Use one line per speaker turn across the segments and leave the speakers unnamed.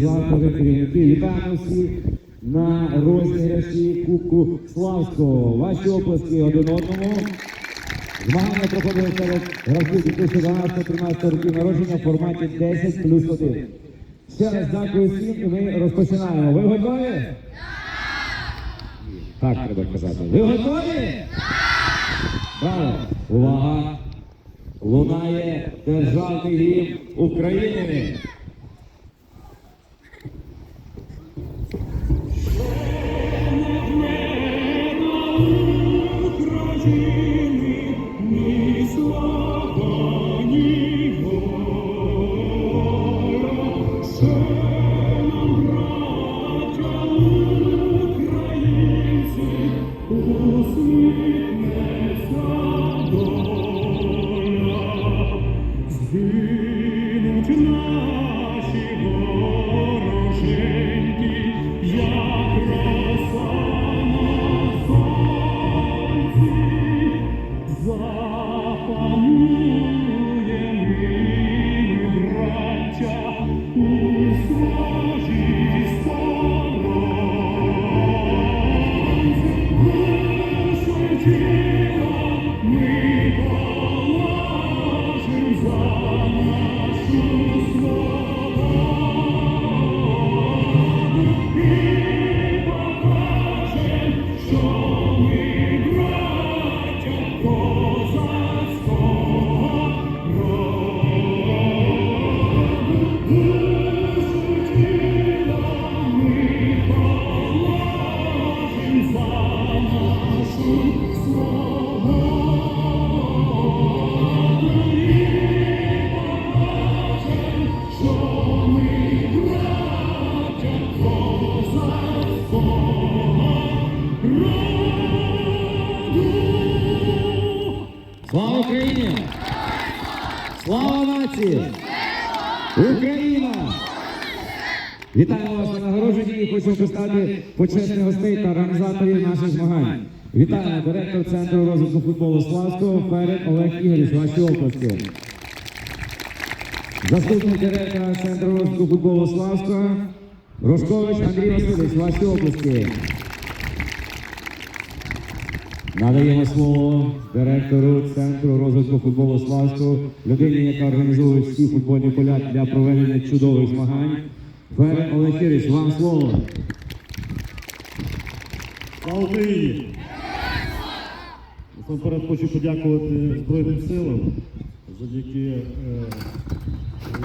керівники. Вітаємо всіх на розіграші Кубку Славського. Ваші оплески один одному. Змагання проходили серед гравців 2012-13 років народження в форматі 10 плюс 1. Ще раз дякую всім і ми розпочинаємо. Ви готові? Так треба казати. Ви готові? Браво! Увага! Лунає державний гімн. України, Україна! Вітаємо вас на нагородженні і хочемо представити почесних гостей та організаторів наших змагань. Вітаємо директор Центру розвитку футболу Славського Ферет Олег Ігорівич, ваші області. Заступник директора Центру розвитку футболу Славського Рожкович Андрій Васильович, ваші області. Надаємо слово директору Центру розвитку футболу Славського, людині, яка організовує всі футбольні поля для проведення чудових змагань. Ферен Олег Юрійович, вам слово.
Слава Україні! Насамперед хочу подякувати Збройним силам, завдяки е,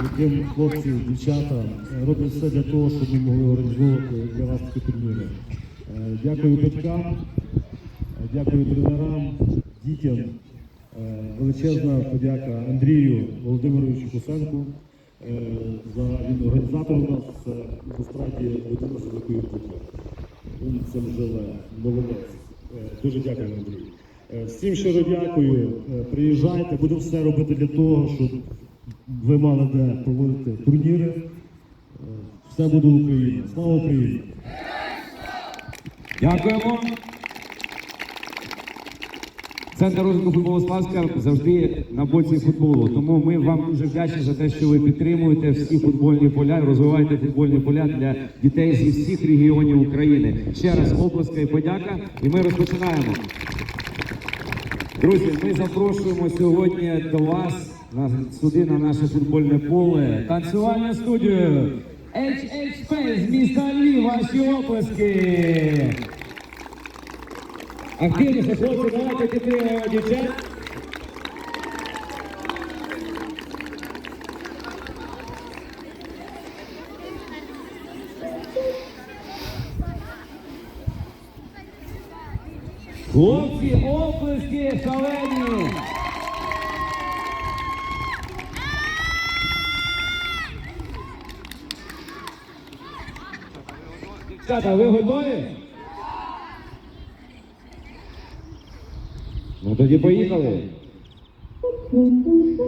яким хлопці, дівчата роблять все для того, щоб ми могли організовувати для вас такі турніри. Е, Дякую батькам, дякую тренерам, дітям. Е, Величезна подяка Андрію Володимировичу Косенку е, за він організатор у нас в естраді людина з великої букви. Він цим живе, молодець. Е, Дуже дякую, Андрій. Е, Всім щиро дякую. Приїжджайте, будемо все робити для того, щоб ви мали де проводити турніри. Все буде Україна. Слава Україні!
Дякуємо. Центр розвитку футболу Славська завжди на боці футболу. Тому ми вам дуже вдячні за те, що ви підтримуєте всі футбольні поля, розвиваєте футбольні поля для дітей зі всіх регіонів України. Ще раз оплеска і подяка. І ми розпочинаємо. Друзі, ми запрошуємо сьогодні до вас сюди на наше футбольне поле. Танцювальну студію HHP з міста Львів. Ваші оплески. Активніше, хлопці, давайте підтримуємо дівчат. Хлопці, оплески шалені. Дівчата, ви готові? Тоді поїхали.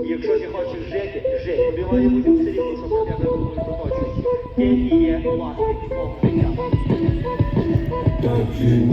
Якщо ти хочеш жити, жити. Має бути все рівно, що тебе думають оточуючі. Ти і є власник свого життя.
Так і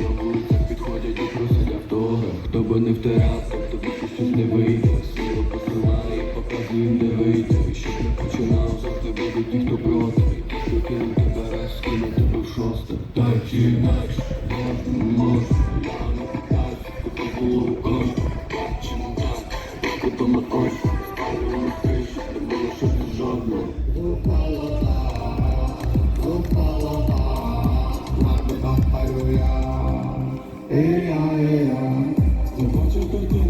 що на вулицях підходять і просять автограф Хто би не втирав.
Hey, I am the watcher.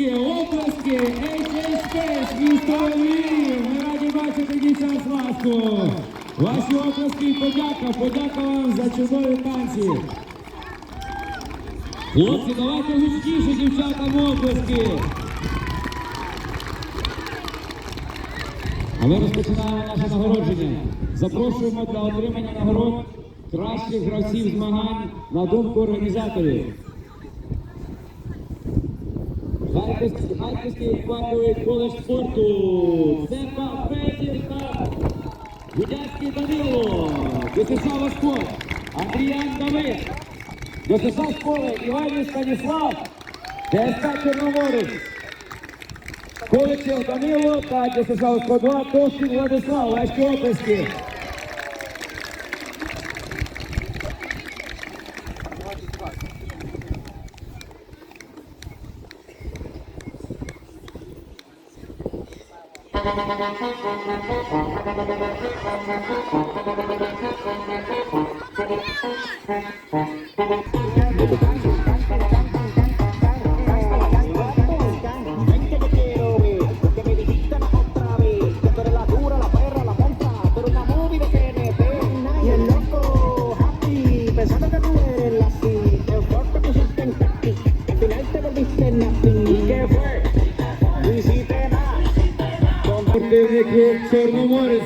Віталійські,
оплески, HSPS Віталії. Ми раді бачити дітям ласку. Ваші оплески подяка. Подяка вам за чудові танці. Хлопці, давайте гучніше дівчатам оплески. А ми розпочинаємо наше нагородження. Запрошуємо для отримання нагород кращих гравців змагань на думку організаторів. Харківський фаховий коледж спорту. Цепа Федірка. Гудянський Данило. Вячеслав Лашко. Андріян Давид. Вячеслав Школи. Іванів Станіслав. ДСК Чорноморець. Количев Данило та Дясислав Шкодова. Товщин Владислав.
Лешко Описький.
Thank you.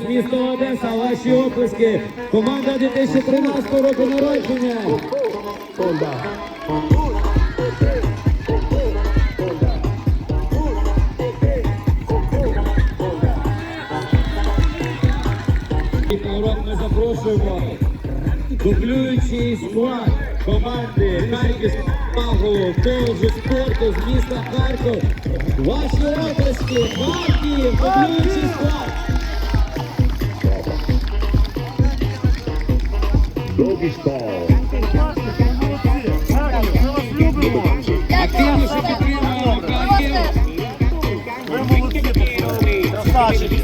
з міста Одеса. Ваші описки. Команда 2013 року народження. Народ ми запрошуємо дублюючий склад команди Харківського коледжу спорту з міста Харків. Ваші оплески, Харків, дублюючий склад. Активніше підтримуємо. Ви
молодці. Красавчики.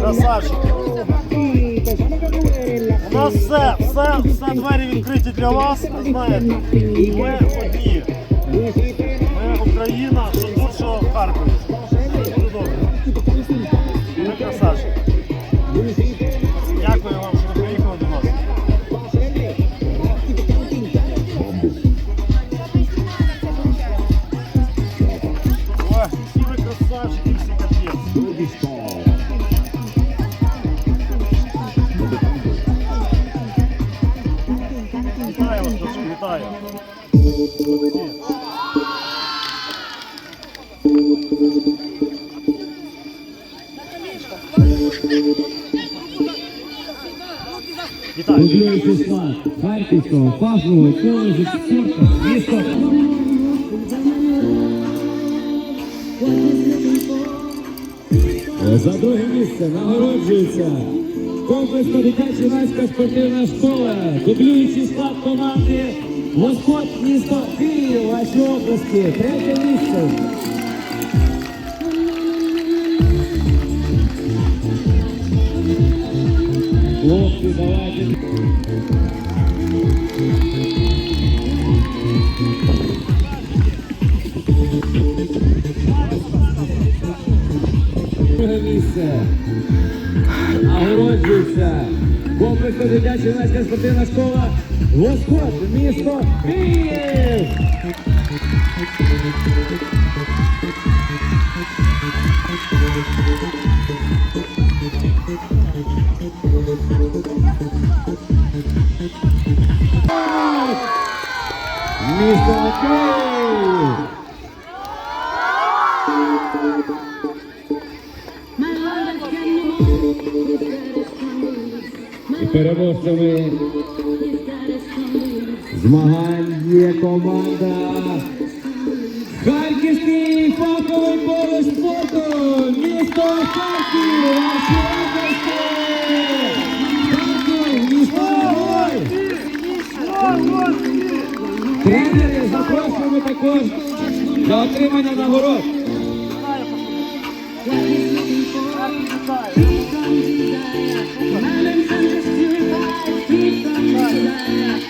Красавчики. У нас все, все, все двері відкриті для вас. Ви знаєте, ми одні. Ми Україна, що тут, що в Харкові.
Коледжу спорту місто. За друге місце нагороджується комплексна дитяча юнацька спортивна школа, дублюючий склад команди Господь місто Київ, ваші області, третє місце. Хлопці, давайте. Друге місце. Нагороджується. Комплексна дитяча юнацька спортивна школа. Господь, місто Київ. Місто Київ. Переможцями змагань є команда Харківський фаховий коледж спорту, місто Харків, ваші! Місто! Тренери, запрошуємо також для отримання нагород. Yeah.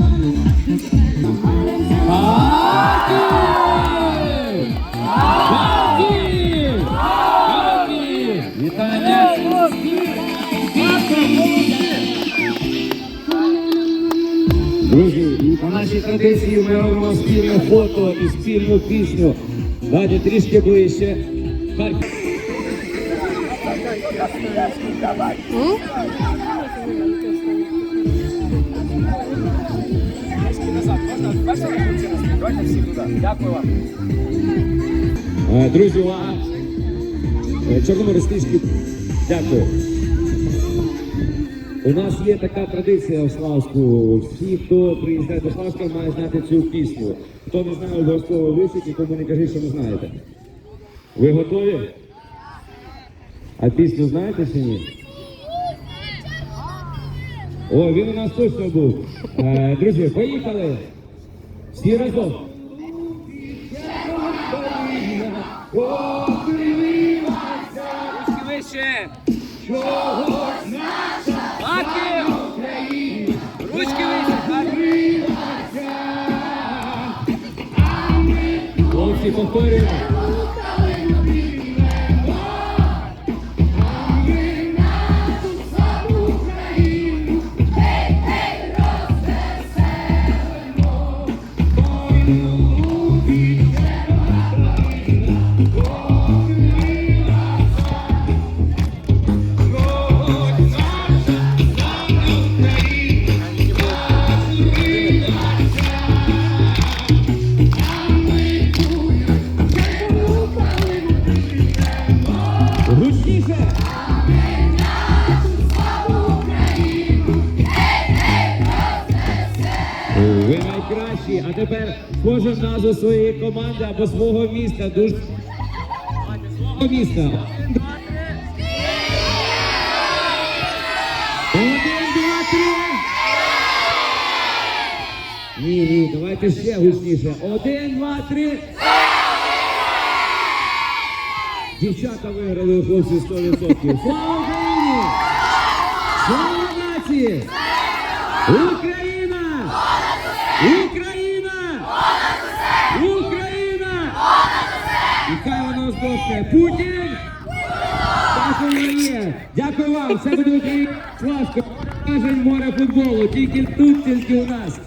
Друзі, по нашій традиції ми робимо спільне фото і спільну пісню. Давайте трішки ближче. Харків. Е, Друзі, увага! Е, Чорномористички, дякую. У нас є така традиція в Славську. Всі, хто приїжджає до Славська, має знати цю пісню. Хто не знає, обов'язково висить, і кому не кажіть, що не знаєте. Ви готові? А пісню знаєте чи ні? О, він у нас точно був. Е, друзі, поїхали! Всі разом. Вище! Харків! Хлопці, повторюємо. А тепер кожен назву своєї команди або свого міста. Дуже свого міста. Один, два, три. Ні, ні, давайте ще гучніше. Один, два, три. Дівчата виграли у хлопці 100%. Слава Україні! Слава нації! Україна! Україна! І хай воно здохне. Путін! Є. Дякую вам. Все буде Україна. Славко. Кажень море футболу. Тільки тут, тільки у нас.